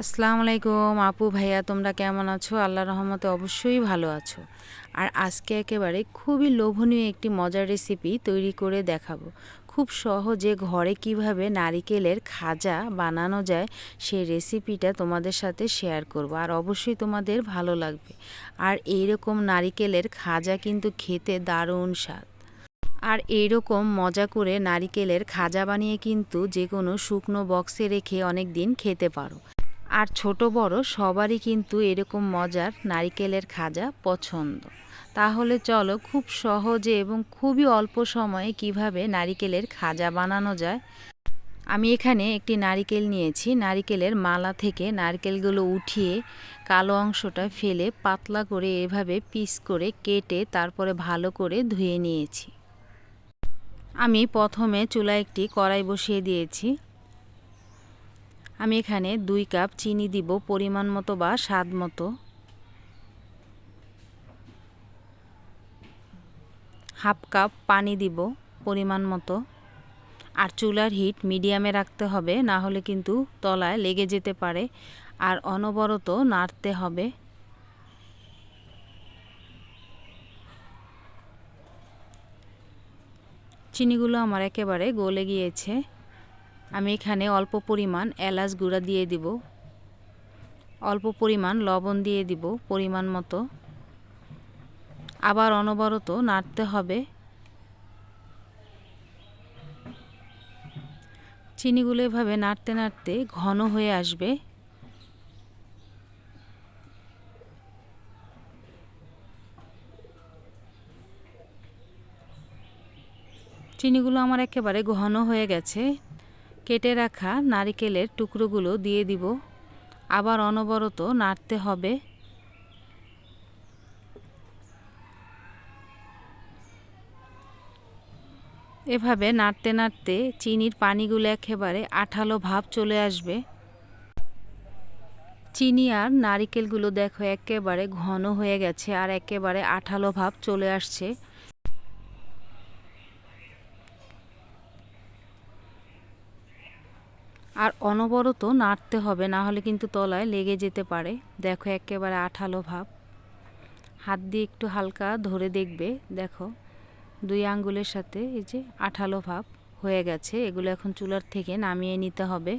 আসসালামু আলাইকুম আপু, ভাইয়া, তোমরা কেমন আছো? আল্লাহ রহমতে অবশ্যই ভালো আছো। আর আজকে একেবারে খুবই লোভনীয় একটি মজার রেসিপি তৈরি করে দেখাবো। খুব সহজে ঘরে কীভাবে নারিকেলের খাজা বানানো যায়, সেই রেসিপিটা তোমাদের সাথে শেয়ার করব। আর অবশ্যই তোমাদের ভালো লাগবে। আর এইরকম নারিকেলের খাজা কিন্তু খেতে দারুণ স্বাদ। আর এইরকম মজা করে নারিকেলের খাজা বানিয়ে কিন্তু যে কোনো শুকনো বক্সে রেখে অনেক দিন খেতে পারো। আর ছোট বড় সবারই কিন্তু এরকম মজার নারিকেলের খাজা পছন্দ। তাহলে চলো খুব সহজে এবং খুবই অল্প সময়ে কীভাবে নারিকেলের খাজা বানানো যায়? আমি এখানে একটি নারিকেল নিয়েছি। নারিকেলের মালা থেকে নারকেলগুলো উঠিয়ে কালো অংশটা ফেলে পাতলা করে এভাবে পিস করে কেটে তারপরে ভালো করে ধুয়ে নিয়েছি। আমি প্রথমে চুলা একটি কড়াই বসিয়ে দিয়েছি। আমি এখানে দুই কাপ চিনি দিব, পরিমাণ মতো বা স্বাদ মতো। হাফ কাপ পানি দিব, পরিমাণ মতো। আর চুলার হিট মিডিয়ামে রাখতে হবে, না হলে কিন্তু তলায় লেগে যেতে পারে। আর অনবরত নাড়তে হবে। চিনিগুলো আমার একেবারে গলে গিয়েছে। আমি এখানে অল্প পরিমাণ এলাচ গুঁড়া দিয়ে দিব। অল্প পরিমাণ লবণ দিয়ে দিব পরিমাণ মতো। আবার অনবরত নাড়তে হবে। চিনিগুলো এভাবে নাড়তে নাড়তে ঘন হয়ে আসবে। চিনিগুলো আমার একেবারে ঘন হয়ে গেছে। কেটে রাখা নারিকেলের টুকরোগুলো দিয়ে দিব। আবার অনবরত নাড়তে হবে। এভাবে নাড়তে নাড়তে চিনির পানিগুলো একেবারে আঠালো ভাব চলে আসবে। চিনি আর নারিকেলগুলো দেখো একেবারে ঘন হয়ে গেছে আর একেবারে আঠালো ভাব চলে আসছে। আর অনবরত নাড়তে হবে, না হলে কিন্তু তলায় লেগে যেতে পারে। দেখো একেবারে আঠালো ভাব। হাত দিয়ে একটু হালকা ধরে দেখবে, দেখো। দুই আঙ্গুলের সাথে এই যে আঠালো ভাব হয়ে গেছে, এগুলো এখন চুলার থেকে নামিয়ে নিতে হবে।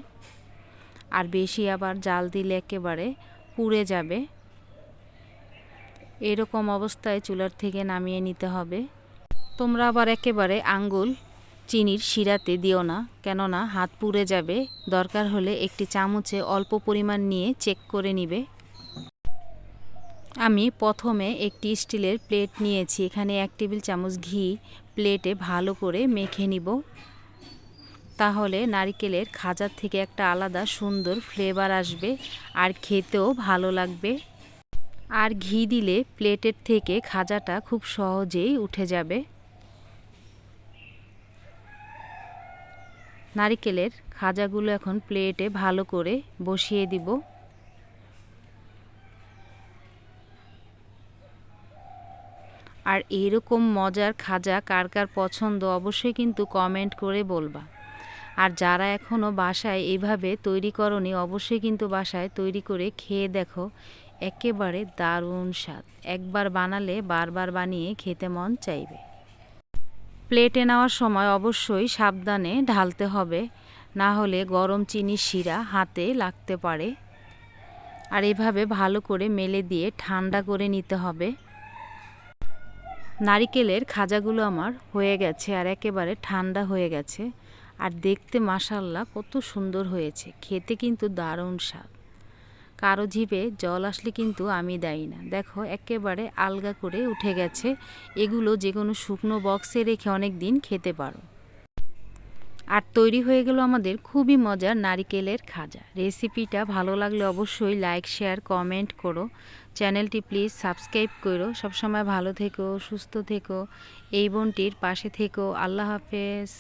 আর বেশি আবার জাল দিলে একেবারে পুড়ে যাবে। এরকম অবস্থায় চুলার থেকে নামিয়ে নিতে হবে। তোমরা আবার একেবারে আঙ্গুল চিনির শিরাতে দিও না, কেননা হাত পুড়ে যাবে। দরকার হলে একটি চামচে অল্প পরিমাণ নিয়ে চেক করে নিবে। আমি প্রথমে একটি স্টিলের প্লেট নিয়েছি, এখানে এক টেবিল চামচ ঘি প্লেটে ভালো করে মেখে নিব। তাহলে নারিকেলের খাজার থেকে একটা আলাদা সুন্দর ফ্লেভার আসবে, আর খেতেও ভালো লাগবে। আর ঘি দিলে প্লেটের থেকে খাজাটা খুব সহজেই উঠে যাবে। নারিকেলের খাজাগুলো এখন প্লেটে ভালো করে বসিয়ে দিব। আর এরকম মজার খাজা কার কার পছন্দ অবশ্যই কিন্তু কমেন্ট করে বলবা। আর যারা এখনও বাসায় এইভাবে তৈরি করনি, অবশ্যই কিন্তু বাসায় তৈরি করে খেয়ে দেখো, একেবারে দারুণ স্বাদ। একবার বানালে বারবার বানিয়ে খেতে মন চাইবে। প্লেটে নেওয়ার সময় অবশ্যই সাবধানে ঢালতে হবে, না হলে গরম চিনি শিরা হাতে লাগতে পারে। আর এভাবে ভালো করে মেলে দিয়ে ঠান্ডা করে নিতে হবে। নারিকেলের খাজাগুলো আমার হয়ে গেছে আর একেবারে ঠান্ডা হয়ে গেছে। আর দেখতে মাসাল্লা কত সুন্দর হয়েছে, খেতে কিন্তু দারুণ স্বাদ। কারও জিভে জল আসলে কিন্তু আমি দেই না। দেখো, একেবারে আলগা করে উঠে গেছে। এগুলো যে কোনো শুকনো বক্সে রেখে অনেক দিন খেতে পারো। আর তৈরি হয়ে গেল আমাদের খুবই মজার নারিকেলের খাজা। রেসিপিটা ভালো লাগলে অবশ্যই লাইক শেয়ার কমেন্ট করো। চ্যানেলটি প্লিজ সাবস্ক্রাইব করো। সবসময় ভালো থেকো, সুস্থ থেকো। এই বোনটির পাশে থেকো। আল্লাহ হাফেজ।